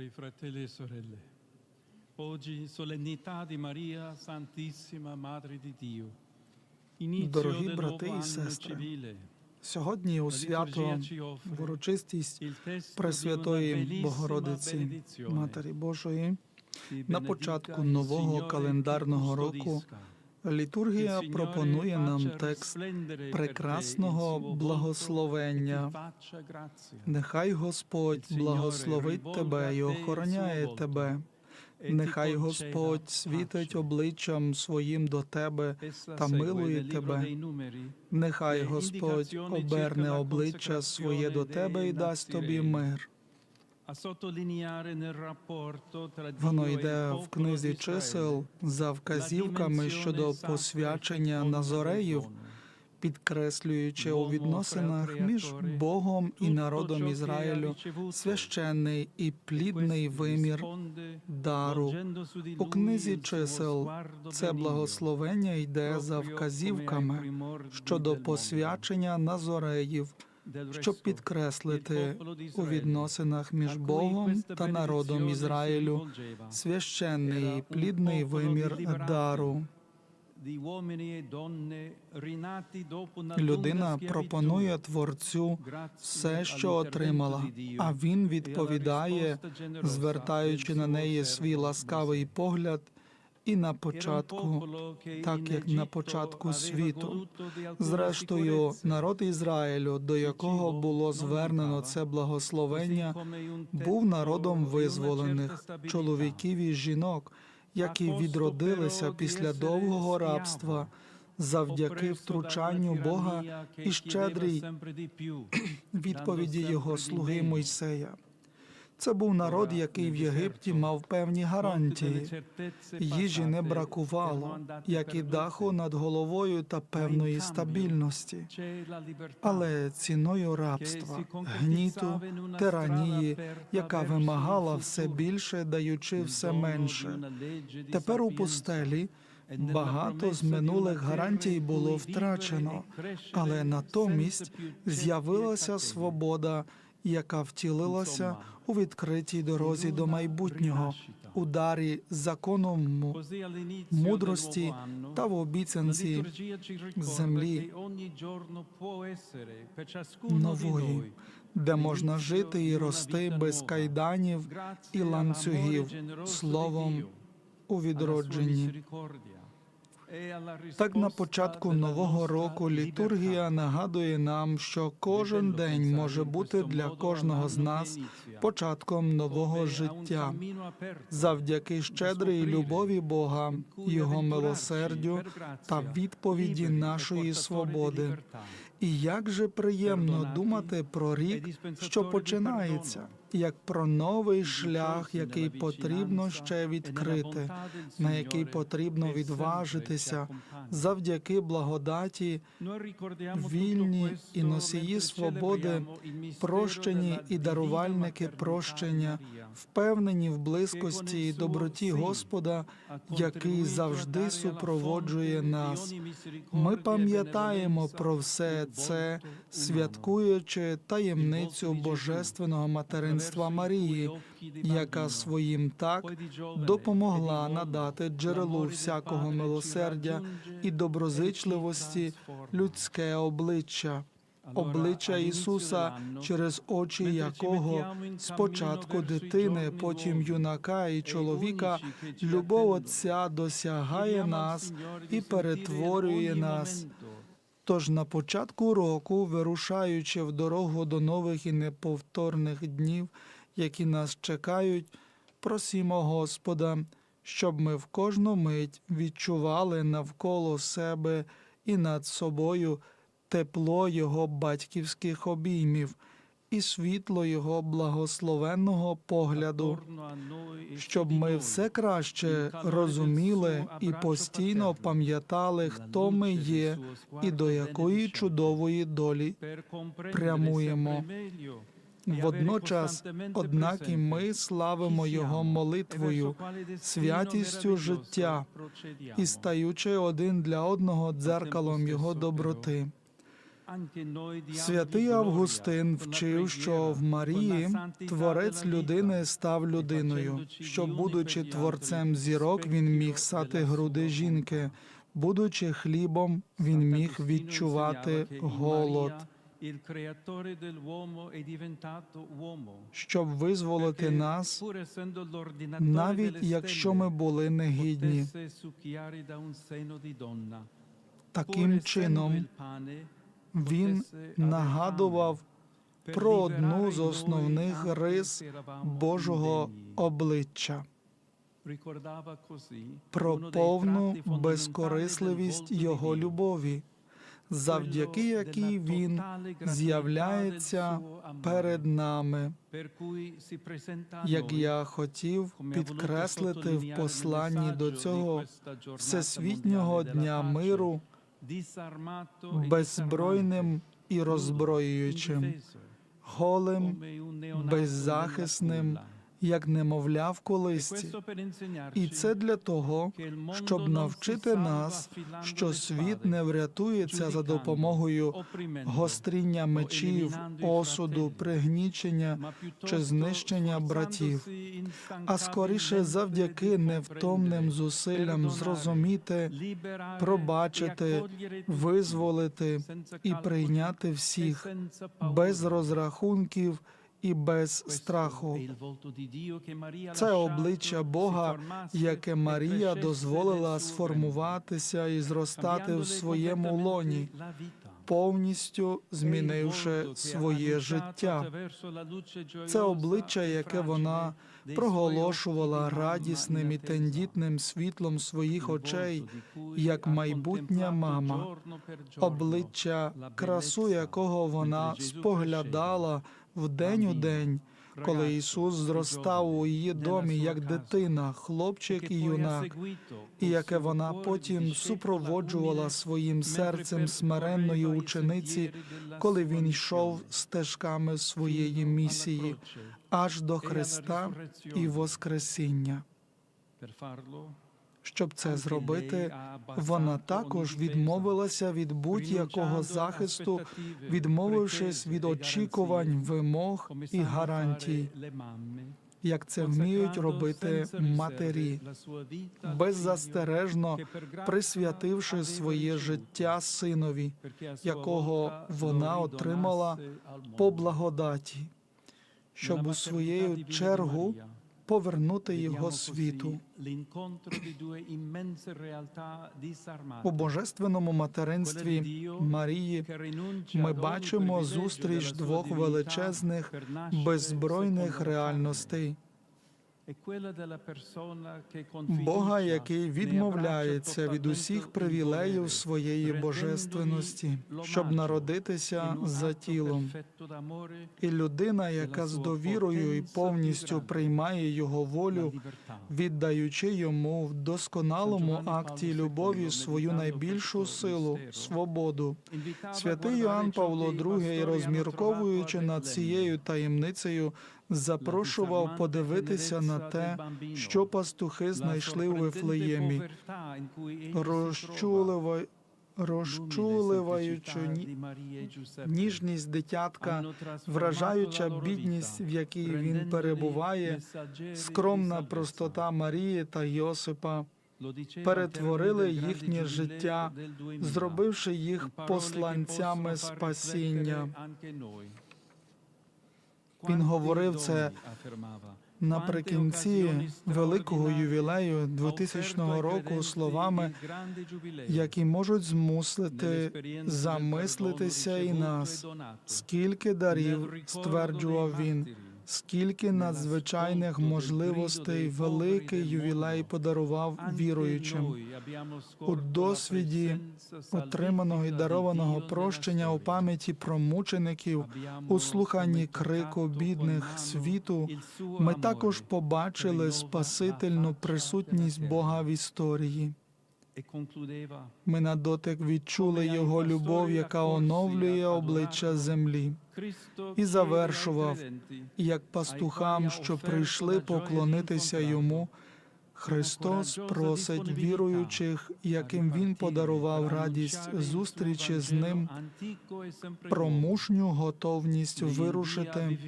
Cari fratelli e sorelle, oggi solennità di Maria Santissima Madre di Dio, Дорогі брати і сестри. Сьогодні у свято в урочистість Пресвятої Богородиці. Матері Божої на початку нового календарного року. Літургія пропонує нам текст прекрасного благословення. Нехай Господь благословить тебе і охороняє тебе. Нехай Господь світить обличчям своїм до тебе та милує тебе. Нехай Господь оберне обличчя своє до тебе і дасть тобі мир. Воно йде в книзі чисел за вказівками щодо посвячення назореїв, підкреслюючи у відносинах між Богом і народом Ізраїлю священний і плідний вимір дару. У книзі чисел це благословення йде за вказівками щодо посвячення назореїв, щоб підкреслити у відносинах між Богом та народом Ізраїлю священний плідний вимір дару. e Людина пропонує творцю все, що отримала, а він e відповідає, звертаючи на неї свій ласкавий погляд, і на початку, так як на початку світу. Зрештою, народ Ізраїлю, до якого було звернено це благословення, був народом визволених чоловіків і жінок, які відродилися після довгого рабства завдяки втручанню Бога і щедрій відповіді його слуги Мойсея. Це був народ, який в Єгипті мав певні гарантії. Їжі не бракувало, як і даху над головою та певної стабільності. Але ціною рабства, гніту, тиранії, яка вимагала все більше, даючи все менше. Тепер у пустелі багато з минулих гарантій було втрачено, але натомість з'явилася свобода, яка втілилася у відкритій дорозі до майбутнього, у дарі закону мудрості та в обіцянці землі нової, де можна жити і рости без кайданів і ланцюгів, словом у відродженні. Так на початку нового року літургія нагадує нам, що кожен день може бути для кожного з нас початком нового життя. Завдяки щедрій любові Бога, Його милосердю та відповіді нашої свободи. І як же приємно думати про рік, що починається, як про новий шлях, який потрібно ще відкрити, на який потрібно відважитися, завдяки благодаті, вільні і носії свободи, прощені і дарувальники прощення, впевнені в близькості і доброті Господа, який завжди супроводжує нас. Ми пам'ятаємо про все це, святкуючи таємницю божественного материнства Марії, яка своїм так допомогла надати джерелу всякого милосердя і доброзичливості людське обличчя. Обличчя Ісуса, через очі якого спочатку дитини, потім юнака і чоловіка, любов Отця досягає нас і перетворює нас. Тож на початку року, вирушаючи в дорогу до нових і неповторних днів, які нас чекають, просімо Господа, щоб ми в кожну мить відчували навколо себе і над собою тепло Його батьківських обіймів і світло Його благословенного погляду, щоб ми все краще розуміли і постійно пам'ятали, хто ми є і до якої чудової долі прямуємо. Водночас, однак і ми славимо Його молитвою, святістю життя і стаючи один для одного дзеркалом Його доброти. Святий Августин вчив, що в Марії творець людини став людиною, що, будучи творцем зірок, він міг сати груди жінки, будучи хлібом, він міг відчувати голод. Щоб визволити нас, навіть якщо ми були негідні. Таким чином, він нагадував про одну з основних рис Божого обличчя. Про повну безкорисливість Його любові, завдяки якій Він з'являється перед нами, як я хотів підкреслити в посланні до цього Всесвітнього дня миру e беззбройним і роззброюючим, голим, беззахисним. Як немовля в колисці. І це для того, щоб навчити нас, що світ не врятується за допомогою гостріння мечів, осуду, пригнічення чи знищення братів, а скоріше завдяки невтомним зусиллям зрозуміти, пробачити, визволити і прийняти всіх без розрахунків і без страху. Це обличчя Бога, яке e Марія дозволила сформуватися і зростати в своєму лоні, повністю змінивши своє життя. Це обличчя, e яке вона проголошувала радісним і тендітним світлом своїх очей, як майбутня мама, обличчя, красу якого вона mentre Споглядала вдень у день, коли Ісус зростав у її домі як дитина, хлопчик і юнак, і яке вона потім супроводжувала своїм серцем смиренної учениці, коли він йшов стежками своєї місії аж до Христа і. Воскресіння. Щоб це зробити, вона також відмовилася від будь-якого захисту, відмовившись від e очікувань, вимог і гарантій, як це вміють робити матері, беззастережно присвятивши своє життя синові, якого вона отримала по благодаті, щоб у своєю чергу повернути його світу. У божественному материнстві Марії ми бачимо зустріч двох величезних, беззбройних реальностей. Бога, який відмовляється від усіх привілеїв своєї божественності, щоб народитися за тілом. І людина, яка з довірою і повністю приймає його волю, віддаючи йому в досконалому акті любові свою найбільшу силу, свободу. Святий Йоанн Павло II, розмірковуючи над цією таємницею, запрошував подивитися на те, що пастухи знайшли у Вифлеємі, розчулива- розчуливаючи ні- ніжність дитятка, вражаюча бідність, в якій він перебуває, скромна простота Марії та Йосипа, перетворили їхнє життя, зробивши їх посланцями спасіння. Він говорив це наприкінці великого ювілею 2000 року словами, які можуть змусити замислитися і нас. Скільки дарів, стверджував він, скільки надзвичайних можливостей великий ювілей подарував віруючим. У досвіді отриманого і дарованого прощення у пам'яті про мучеників, у слуханні крику бідних світу, ми також побачили спасительну присутність Бога в історії. Ми на дотик відчули його любов, яка оновлює обличчя землі, і завершував як пастухам, що прийшли поклонитися йому, Христос просить віруючих, яким Він подарував радість зустрічі з ним, про мужню готовність вирушити,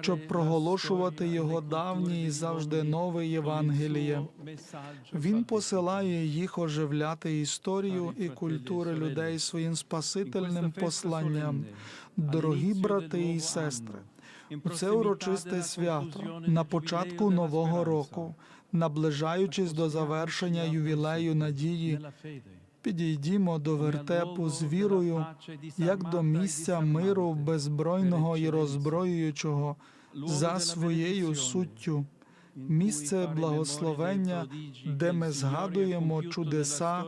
щоб проголошувати його давнє і завжди нове Євангеліє. Він посилає їх оживляти історію і культури людей своїм спасительним посланням. Дорогі брати і сестри, у це урочисте свято на початку нового року, наближаючись до завершення ювілею надії, підійдімо до вертепу з вірою, як до місця миру беззбройного і роззброюючого за своєю суттю, місце благословення, де ми згадуємо чудеса,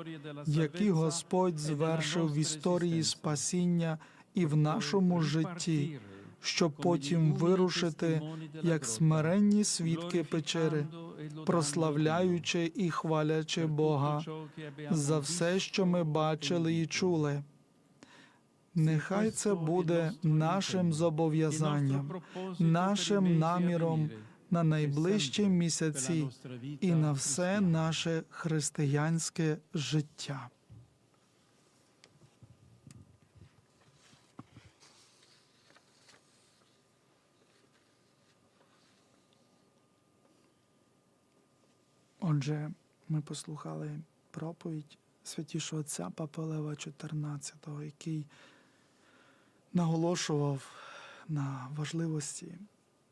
які Господь звершив в історії спасіння і в нашому житті, щоб потім вирушити як смиренні свідки печери, прославляючи і хвалячи Бога за все, що ми бачили і чули. Нехай це буде нашим зобов'язанням, нашим наміром на найближчі місяці і на все наше християнське життя. Отже, ми послухали проповідь святішого отця Папелева XIV, який наголошував на важливості